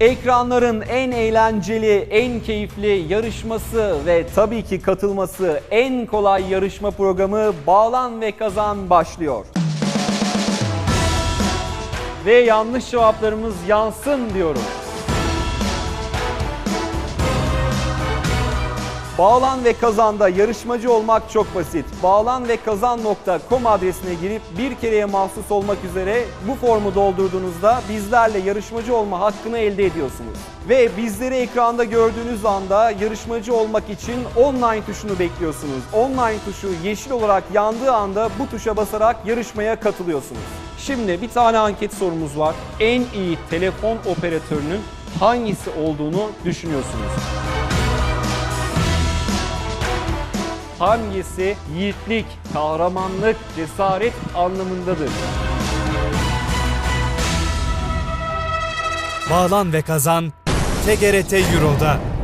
Ekranların en eğlenceli, en keyifli yarışması ve tabii ki katılması en kolay yarışma programı Bağlan ve Kazan başlıyor. Ve yanlış cevaplarımız yansın diyorum. Bağlan ve Kazan'da yarışmacı olmak çok basit. Bağlan ve kazan.com adresine girip bir kereye mahsus olmak üzere bu formu doldurduğunuzda bizlerle yarışmacı olma hakkını elde ediyorsunuz. Ve bizleri ekranda gördüğünüz anda yarışmacı olmak için online tuşunu bekliyorsunuz. Online tuşu yeşil olarak yandığı anda bu tuşa basarak yarışmaya katılıyorsunuz. Şimdi bir tane anket sorumuz var. En iyi telefon operatörünün hangisi olduğunu düşünüyorsunuz? Hangisi yiğitlik, kahramanlık, cesaret anlamındadır? Bağlan ve kazan TGRT Euro'da.